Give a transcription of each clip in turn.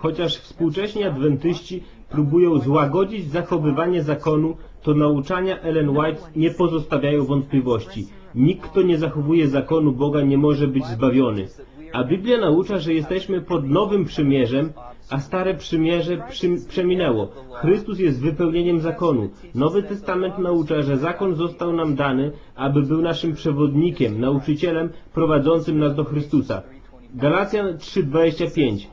Chociaż współcześni adwentyści próbują złagodzić zachowywanie zakonu, to nauczania Ellen White nie pozostawiają wątpliwości. Nikt, kto nie zachowuje zakonu Boga, nie może być zbawiony. A Biblia naucza, że jesteśmy pod nowym przymierzem, a stare przymierze przy, przeminęło. Chrystus jest wypełnieniem zakonu. Nowy Testament naucza, że zakon został nam dany, aby był naszym przewodnikiem, nauczycielem prowadzącym nas do Chrystusa. Galacjan 3:25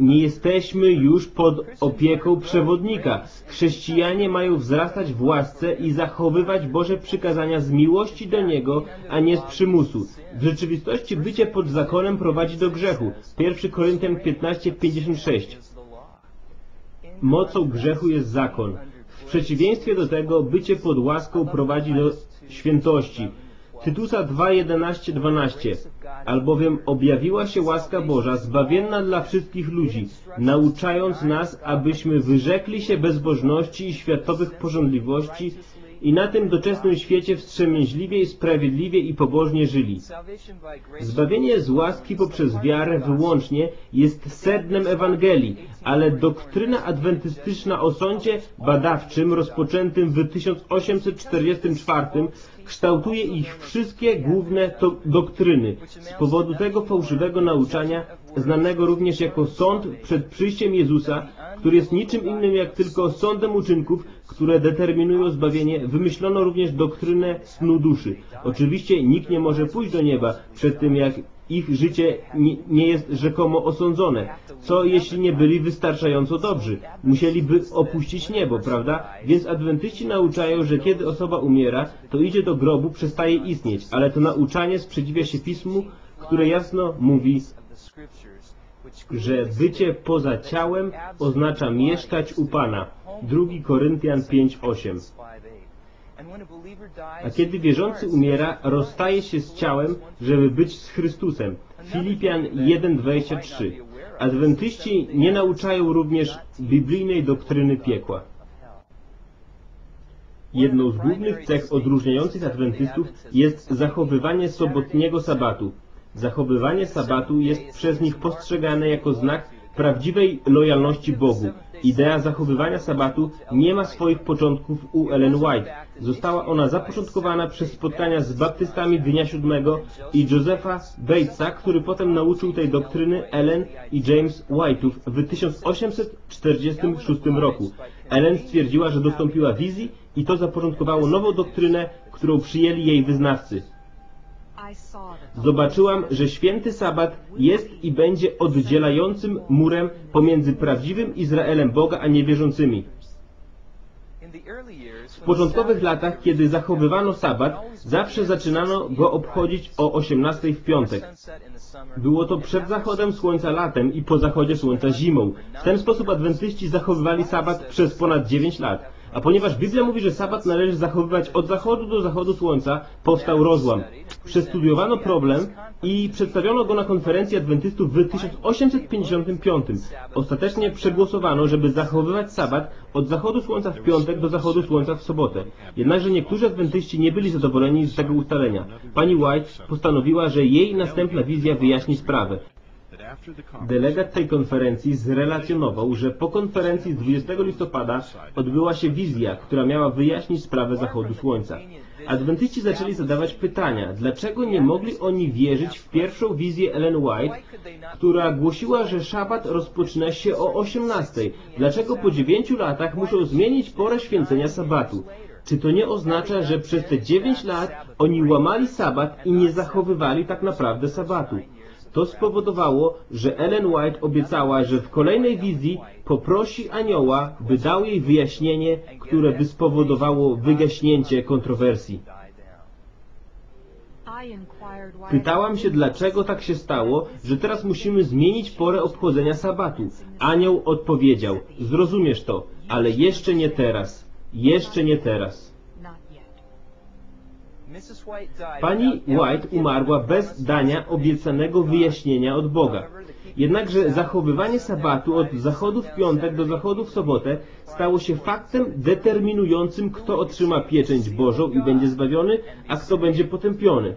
nie jesteśmy już pod opieką przewodnika. Chrześcijanie mają wzrastać w łasce i zachowywać Boże przykazania z miłości do Niego, a nie z przymusu. W rzeczywistości bycie pod zakonem prowadzi do grzechu. 1 Koryntian 15:56 Mocą grzechu jest zakon. W przeciwieństwie do tego bycie pod łaską prowadzi do świętości. Tytusa 2:11-12 Albowiem objawiła się łaska Boża, zbawienna dla wszystkich ludzi, nauczając nas, abyśmy wyrzekli się bezbożności i światowych porządliwości i na tym doczesnym świecie wstrzemięźliwie, sprawiedliwie i pobożnie żyli. Zbawienie z łaski poprzez wiarę wyłącznie jest sednem Ewangelii, ale doktryna adwentystyczna o sądzie badawczym rozpoczętym w 1844 kształtuje ich wszystkie główne doktryny. Z powodu tego fałszywego nauczania, znanego również jako sąd przed przyjściem Jezusa, który jest niczym innym jak tylko sądem uczynków, które determinują zbawienie, wymyślono również doktrynę snu duszy. Oczywiście nikt nie może pójść do nieba przed tym, jak ich życie nie, jest rzekomo osądzone. Co jeśli nie byli wystarczająco dobrzy? Musieliby opuścić niebo, prawda? Więc adwentyści nauczają, że kiedy osoba umiera, to idzie do grobu, przestaje istnieć, ale to nauczanie sprzeciwia się pismu, które jasno mówi, że bycie poza ciałem oznacza mieszkać u Pana. 2 Koryntian 5:8 a kiedy wierzący umiera, rozstaje się z ciałem, żeby być z Chrystusem. Filipian 1:23. Adwentyści nie nauczają również biblijnej doktryny piekła. Jedną z głównych cech odróżniających adwentystów jest zachowywanie sobotniego sabatu. Zachowywanie sabatu jest przez nich postrzegane jako znak prawdziwej lojalności Bogu. Idea zachowywania sabatu nie ma swoich początków u Ellen White. Została ona zapoczątkowana przez spotkania z baptystami Dnia Siódmego i Josepha Batesa, który potem nauczył tej doktryny Ellen i James White'ów w 1846 roku. Ellen stwierdziła, że dostąpiła wizji i to zapoczątkowało nową doktrynę, którą przyjęli jej wyznawcy. Zobaczyłam, że święty sabat jest i będzie oddzielającym murem pomiędzy prawdziwym Izraelem Boga a niewierzącymi. W początkowych latach, kiedy zachowywano sabat, zawsze zaczynano go obchodzić o 18 w piątek. Było to przed zachodem słońca latem i po zachodzie słońca zimą. W ten sposób adwentyści zachowywali sabat przez ponad 9 lat. A ponieważ Biblia mówi, że sabat należy zachowywać od zachodu do zachodu słońca, powstał rozłam. Przestudiowano problem i przedstawiono go na konferencji adwentystów w 1855. Ostatecznie przegłosowano, żeby zachowywać sabat od zachodu słońca w piątek do zachodu słońca w sobotę. Jednakże niektórzy adwentyści nie byli zadowoleni z tego ustalenia. Pani White postanowiła, że jej następna wizja wyjaśni sprawę. Delegat tej konferencji zrelacjonował, że po konferencji z 20 listopada odbyła się wizja, która miała wyjaśnić sprawę zachodu słońca. Adwentyści zaczęli zadawać pytania, dlaczego nie mogli oni wierzyć w pierwszą wizję Ellen White, która głosiła, że szabat rozpoczyna się o 18. Dlaczego po dziewięciu latach muszą zmienić porę święcenia sabatu? Czy to nie oznacza, że przez te dziewięć lat oni łamali sabat i nie zachowywali tak naprawdę sabatu? To spowodowało, że Ellen White obiecała, że w kolejnej wizji poprosi anioła, by dał jej wyjaśnienie, które by spowodowało wygaśnięcie kontrowersji. Pytałam się, dlaczego tak się stało, że teraz musimy zmienić porę obchodzenia sabatu. Anioł odpowiedział, zrozumiesz to, ale jeszcze nie teraz. Jeszcze nie teraz. Pani White umarła bez dania obiecanego wyjaśnienia od Boga. Jednakże zachowywanie sabatu od zachodu w piątek do zachodu w sobotę stało się faktem determinującym, kto otrzyma pieczęć Bożą i będzie zbawiony, a kto będzie potępiony.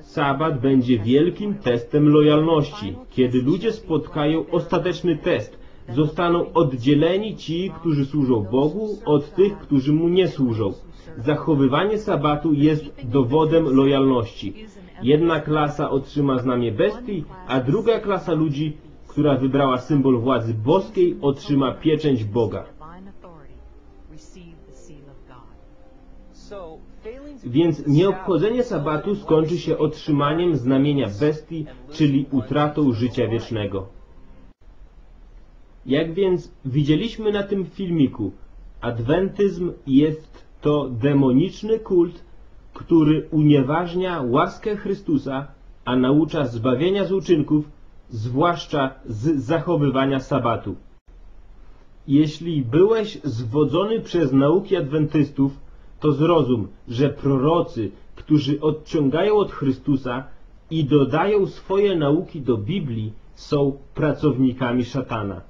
Sabat będzie wielkim testem lojalności. Kiedy ludzie spotkają ostateczny test, zostaną oddzieleni ci, którzy służą Bogu, od tych, którzy Mu nie służą. Zachowywanie sabatu jest dowodem lojalności. Jedna klasa otrzyma znamię bestii, a druga klasa ludzi, która wybrała symbol władzy boskiej, otrzyma pieczęć Boga. Więc nieobchodzenie sabatu skończy się otrzymaniem znamienia bestii, czyli utratą życia wiecznego. Jak więc widzieliśmy na tym filmiku, adwentyzm jest to demoniczny kult, który unieważnia łaskę Chrystusa, a naucza zbawienia z uczynków, zwłaszcza z zachowywania sabatu. Jeśli byłeś zwodzony przez nauki adwentystów, to zrozum, że prorocy, którzy odciągają od Chrystusa i dodają swoje nauki do Biblii, są pracownikami szatana.